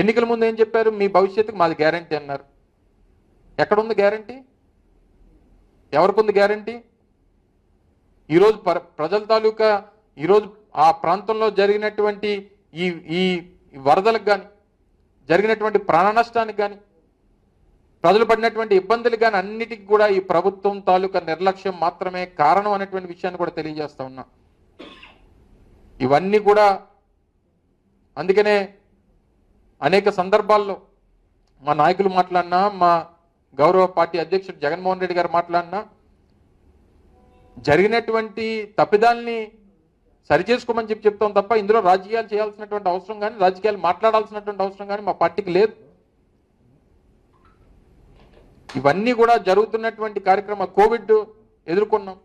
ఎన్నికల ముందు ఏం చెప్పారు? మీ భవిష్యత్తుకు మాది గ్యారంటీ అన్నారు. ఎక్కడుంది గ్యారంటీ? ఎవరికుంది గ్యారంటీ? ఈరోజు ప్ర ప్రజల తాలూకా ఈరోజు ఆ ప్రాంతంలో జరిగినటువంటి ఈ ఈ వరదలకు కానీ జరిగినటువంటి ప్రాణ నష్టానికి కానీ ప్రజలు పడినటువంటి ఇబ్బందులు కానీ అన్నిటికీ కూడా ఈ ప్రభుత్వం తాలూకా నిర్లక్ష్యం మాత్రమే కారణం అనేటువంటి విషయాన్ని కూడా తెలియజేస్తా ఉన్నా. ఇవన్నీ కూడా అందుకనే అనేక సందర్భాల్లో మా నాయకులు మాట్లాడినా మా గౌరవ పార్టీ అధ్యక్షుడు జగన్మోహన్ రెడ్డి గారు మాట్లాడినా జరిగినటువంటి తప్పిదాల్ని సరిచేసుకోమని చెప్పి చెప్తాం తప్ప ఇందులో రాజకీయాలు చేయాల్సినటువంటి అవసరం కానీ రాజకీయాలు మాట్లాడాల్సినటువంటి అవసరం కానీ మా పార్టీకి లేదు. ఇవన్నీ కూడా జరుగుతున్నటువంటి కార్యక్రమ కోవిడ్ ఎదుర్కొన్నాం.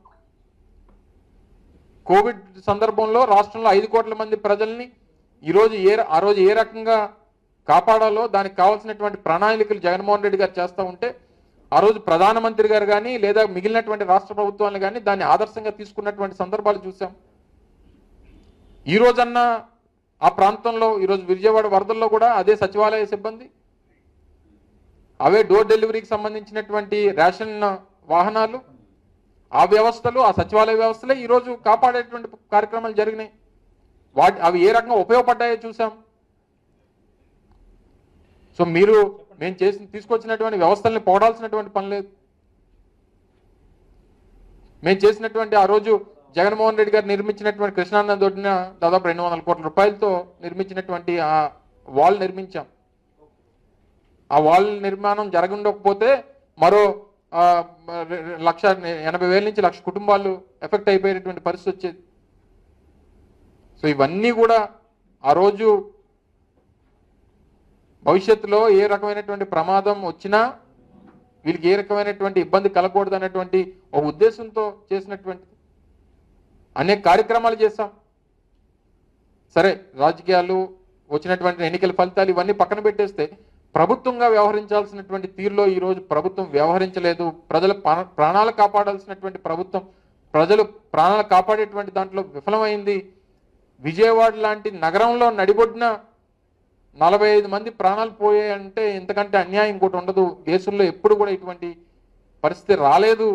కోవిడ్ సందర్భంలో రాష్ట్రంలో ఐదు కోట్ల మంది ప్రజల్ని ఈరోజు ఏ ఆ రోజు ఏ రకంగా కాపాడాలో దానికి కావాల్సినటువంటి ప్రణాళికలు జగన్మోహన్ రెడ్డి గారు చేస్తూ ఉంటే ఆ రోజు ప్రధానమంత్రి గారు కానీ లేదా మిగిలినటువంటి రాష్ట్ర ప్రభుత్వాలు కానీ దాన్ని ఆదర్శంగా తీసుకున్నటువంటి సందర్భాలు చూసాం ఈ రోజన్నా ఆ ప్రాంతంలో ఈరోజు విజయవాడ వరదల్లో కూడా అదే సచివాలయ సిబ్బంది. అవే డోర్ డెలివరీకి సంబంధించినటువంటి రేషన్ వాహనాలు ఆ వ్యవస్థలు ఆ సచివాలయ వ్యవస్థలే ఈరోజు కాపాడేటువంటి కార్యక్రమాలు జరిగినాయి. వాటి అవి ఏ రకంగా ఉపయోగపడ్డాయో చూసాం సో మీరు మేము చేసిన తీసుకొచ్చినటువంటి వ్యవస్థల్ని పోడాల్సినటువంటి పని లేదు. మేము చేసినటువంటి ఆ రోజు జగన్మోహన్ రెడ్డి గారు నిర్మించినటువంటి కృష్ణానంద దొడ్డిన దాదాపు రెండు వందల కోట్ల రూపాయలతో నిర్మించినటువంటి ఆ వాల్ నిర్మించాం. ఆ వాల్ నిర్మాణం జరగకపోతే మరో లక్ష ఎనభై వేల నుంచి లక్ష కుటుంబాలు ఎఫెక్ట్ అయిపోయేటువంటి పరిస్థితి వచ్చేది. సో ఇవన్నీ కూడా ఆ రోజు భవిష్యత్తులో ఏ రకమైనటువంటి ప్రమాదం వచ్చినా వీళ్ళకి ఏ రకమైనటువంటి ఇబ్బంది కలగకూడదు అనేటువంటి ఒక ఉద్దేశంతో చేసినటువంటి అనేక కార్యక్రమాలు చేశాం. సరే రాజకీయాలు వచ్చినటువంటి ఎన్నికల ఫలితాలు ఇవన్నీ పక్కన పెట్టేస్తే ప్రభుత్వంగా వ్యవహరించాల్సినటువంటి తీరులో ఈరోజు ప్రభుత్వం వ్యవహరించలేదు. ప్రజల ప్రాణ- ప్రాణాలు కాపాడాల్సినటువంటి ప్రభుత్వం ప్రజలు ప్రాణాలు కాపాడేటువంటి దాంట్లో విఫలమైంది. విజయవాడ లాంటి నగరంలో నడిబొడ్డిన నలభై ఐదు మంది ప్రాణాలు పోయాయంటే ఇంతకంటే అన్యాయం ఇంకోటి ఉండదు. దేశంలో ఎప్పుడు కూడా ఇటువంటి పరిస్థితి రాలేదు.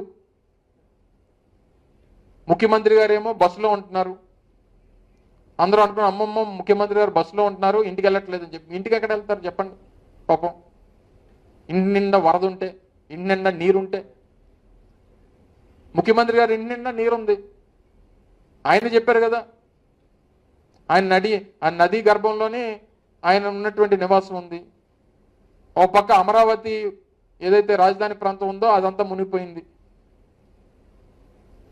ముఖ్యమంత్రి గారేమో బస్సులో ఉంటున్నారు. అందరూ అనుకున్న అమ్మమ్మ ముఖ్యమంత్రి గారు బస్సులో ఉంటున్నారు ఇంటికి వెళ్ళట్లేదు అని చెప్పి. ఇంటికి ఎక్కడ వెళ్తారు చెప్పండి పాపం. ఇంటి నిండా వరద ఉంటే ఇంటి నిండా నీరుంటే. ముఖ్యమంత్రి గారు ఇంటి నిండా నీరుంది. ఆయన చెప్పారు కదా ఆయన నది ఆ నదీ గర్భంలోనే ఆయన ఉన్నటువంటి నివాసం ఉంది. ఓ పక్క అమరావతి ఏదైతే రాజధాని ప్రాంతం ఉందో అదంతా మునిగిపోయింది.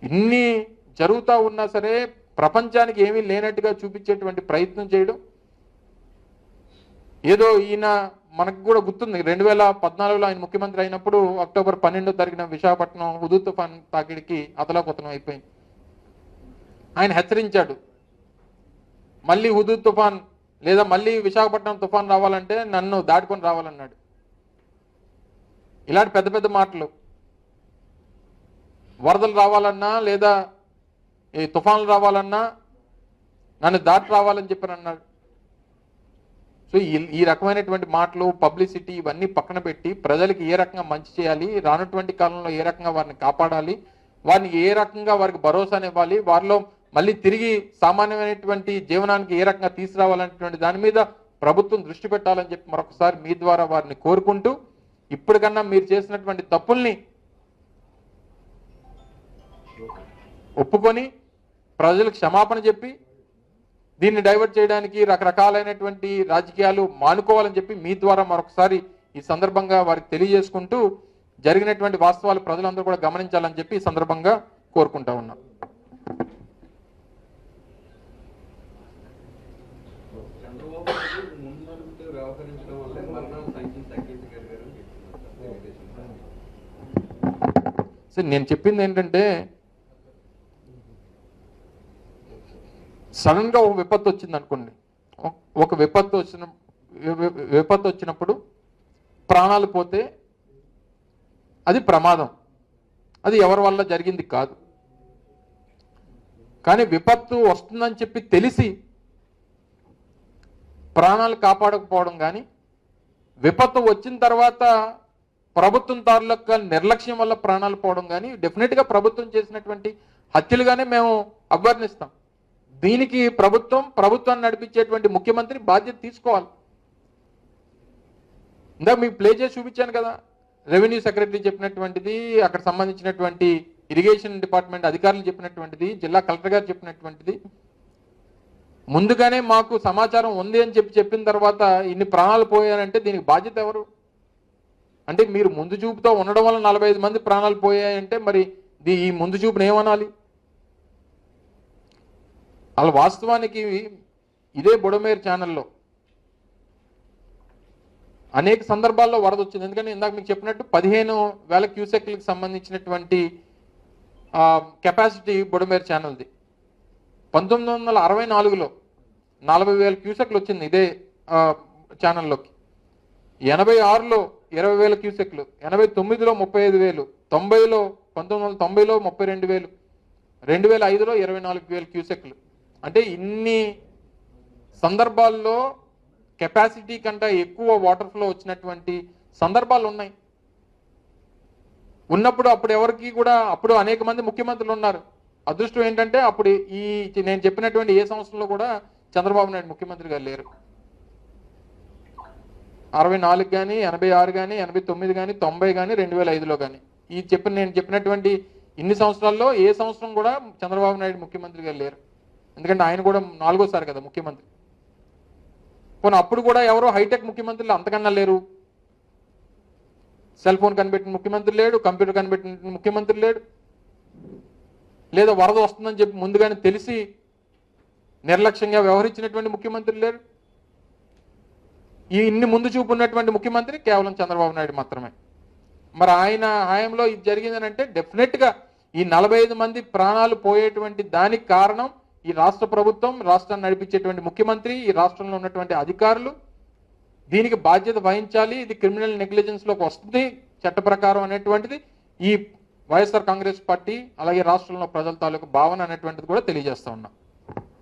ఇన్ని జరుగుతూ ఉన్నా సరే ప్రపంచానికి ఏమీ లేనట్టుగా చూపించేటువంటి ప్రయత్నం చేయడం ఏదో ఈయన మనకు కూడా గుర్తుంది. రెండు వేల పద్నాలుగులో ఆయన ముఖ్యమంత్రి అయినప్పుడు అక్టోబర్ పన్నెండో తారీఖున విశాఖపట్నం హుదూ తుఫాన్ తాకిడికి అతలాకుతలం అయిపోయింది. ఆయన హెచ్చరించాడు. మళ్ళీ హుదూ తుఫాన్ లేదా మళ్ళీ విశాఖపట్నం తుఫాన్ రావాలంటే నన్ను దాటుకొని రావాలన్నాడు. ఇలాంటి పెద్ద పెద్ద మాటలు. వరదలు రావాలన్నా లేదా ఈ తుఫాన్లు రావాలన్నా నన్ను దాటి రావాలని చెప్పని అన్నాడు. సో ఈ- ఈ రకమైనటువంటి మాటలు పబ్లిసిటీ ఇవన్నీ పక్కన పెట్టి ప్రజలకు ఏ రకంగా మంచి చేయాలి రానటువంటి కాలంలో ఏ రకంగా వారిని కాపాడాలి వారిని ఏ రకంగా వారికి భరోసానివ్వాలి వారిలో మళ్ళీ తిరిగి సామాన్యమైనటువంటి జీవనానికి ఏ రకంగా తీసుకురావాలనేటువంటి దాని మీద ప్రభుత్వం దృష్టి పెట్టాలని చెప్పి మరొకసారి మీ ద్వారా వారిని కోరుకుంటూ ఇప్పటికన్నా మీరు చేసినటువంటి తప్పుల్ని ఒప్పుకొని ప్రజలకు క్షమాపణ చెప్పి దీన్ని డైవర్ట్ చేయడానికి రకరకాలైనటువంటి రాజకీయాలు మానుకోవాలని చెప్పి మీ ద్వారా మరొకసారి ఈ సందర్భంగా వారికి తెలియజేసుకుంటూ జరిగినటువంటి వాస్తవాలు ప్రజలందరూ కూడా గమనించాలని చెప్పి ఈ సందర్భంగా కోరుకుంటా ఉన్నాం. చంద్రబాబు ముందడుగుతూ వ్యవహరించడం వల్ల మరణాల సంఖ్యను తగ్గించగలిగారు సో నేను చెప్పింది ఏంటంటే సడన్గా ఒక విపత్తు వచ్చింది అనుకోండి. ఒక- విపత్తు వచ్చిన విపత్తు వచ్చినప్పుడు ప్రాణాలు పోతే అది ప్రమాదం. అది ఎవరి వల్ల జరిగింది కాదు. కానీ విపత్తు వస్తుందని చెప్పి తెలిసి ప్రాణాలు కాపాడకపోవడం కానీ విపత్తు వచ్చిన తర్వాత ప్రభుత్వం తాలూకా నిర్లక్ష్యం వల్ల ప్రాణాలు పోవడం కానీ డెఫినెట్గా ప్రభుత్వం చేసినటువంటి హత్యలుగానే మేము అభ్యర్థిస్తాం దీనికి ప్రభుత్వం ప్రభుత్వాన్ని నడిపించేటువంటి ముఖ్యమంత్రి బాధ్యత తీసుకోవాలి. ఇందాక మీకు ప్లే చేసి చూపించాను కదా రెవెన్యూ సెక్రటరీ చెప్పినటువంటిది అక్కడ సంబంధించినటువంటి ఇరిగేషన్ డిపార్ట్మెంట్ అధికారులు చెప్పినటువంటిది జిల్లా కలెక్టర్ గారు చెప్పినటువంటిది ముందుగానే మాకు సమాచారం ఉంది అని చెప్పి చెప్పిన తర్వాత ఇన్ని ప్రాణాలు పోయారంటే దీనికి బాధ్యత ఎవరు? అంటే మీరు ముందు చూపుతో ఉండడం వల్ల నలభై ఐదు మంది ప్రాణాలు పోయాయంటే మరి దీ- ఈ ముందు చూపును ఏమనాలి? అలా వాస్తవానికి ఇదే బుడమేరు ఛానల్లో అనేక సందర్భాల్లో వరద వచ్చింది. ఎందుకంటే ఇందాక మీకు చెప్పినట్టు పదిహేను వేల క్యూసెక్లకు సంబంధించినటువంటి కెపాసిటీ బుడమేరు ఛానల్ది. పంతొమ్మిది వందల అరవై నాలుగులో నలభై వేల క్యూసెక్లు వచ్చింది ఇదే ఛానల్లోకి. ఎనభై ఆరులో ఇరవై వేల క్యూసెక్లు ఎనభై తొమ్మిదిలో ముప్పై ఐదు వేలు తొంభైలో పంతొమ్మిది వందల తొంభైలో ముప్పై రెండు వేలు రెండు వేల ఐదులో ఇరవై నాలుగు వేల క్యూసెక్లు. అంటే ఇన్ని సందర్భాల్లో కెపాసిటీ కంటే ఎక్కువ వాటర్ ఫ్లో వచ్చినటువంటి సందర్భాలు ఉన్నాయి. ఉన్నప్పుడు అప్పుడు ఎవరికి కూడా అప్పుడు అనేక మంది ముఖ్యమంత్రులు ఉన్నారు. అదృష్టం ఏంటంటే అప్పుడు ఈ నేను చెప్పినటువంటి ఏ సంవత్సరంలో కూడా చంద్రబాబు నాయుడు ముఖ్యమంత్రిగా లేరు. అరవై నాలుగు కానీ ఎనభై ఆరు కానీ ఎనభై తొమ్మిది కానీ తొంభై కానీ రెండు వేల ఐదులో కానీ ఈ చెప్పిన నేను చెప్పినటువంటి ఇన్ని సంవత్సరాల్లో ఏ సంవత్సరం కూడా చంద్రబాబు నాయుడు ముఖ్యమంత్రిగా లేరు. ఎందుకంటే ఆయన కూడా నాలుగోసారి కదా ముఖ్యమంత్రి. పోనీ అప్పుడు కూడా ఎవరో హైటెక్ ముఖ్యమంత్రులు అంతకన్నా లేరు. సెల్ ఫోన్ కనిపెట్టిన ముఖ్యమంత్రి లేడు కంప్యూటర్ కనిపెట్టిన ముఖ్యమంత్రి లేడు. లేదా వరద వస్తుందని చెప్పి ముందుగానే తెలిసి నిర్లక్ష్యంగా వ్యవహరించినటువంటి ముఖ్యమంత్రి లేరు. ఈ ఇన్ని ముందు చూపు ఉన్నటువంటి ముఖ్యమంత్రి కేవలం చంద్రబాబు నాయుడు మాత్రమే. మరి ఆయన హాయంలో ఇది జరిగిందని అంటే డెఫినెట్గా ఈ నలభై ఐదు మంది ప్రాణాలు పోయేటువంటి దానికి కారణం ఈ రాష్ట్ర ప్రభుత్వం రాష్ట్రాన్ని నడిపించేటువంటి ముఖ్యమంత్రి ఈ రాష్ట్రంలో ఉన్నటువంటి అధికారులు. దీనికి బాధ్యత వహించాలి. ఇది క్రిమినల్ నెగ్లిజెన్స్లోకి వస్తుంది. చట్ట ప్రకారం అనేటువంటిది ఈ వైఎస్ఆర్ కాంగ్రెస్ పార్టీ అలాగే రాష్ట్రంలో ప్రజల తాలూకు భావన అనేటువంటిది కూడా తెలియజేస్తా ఉన్నాం.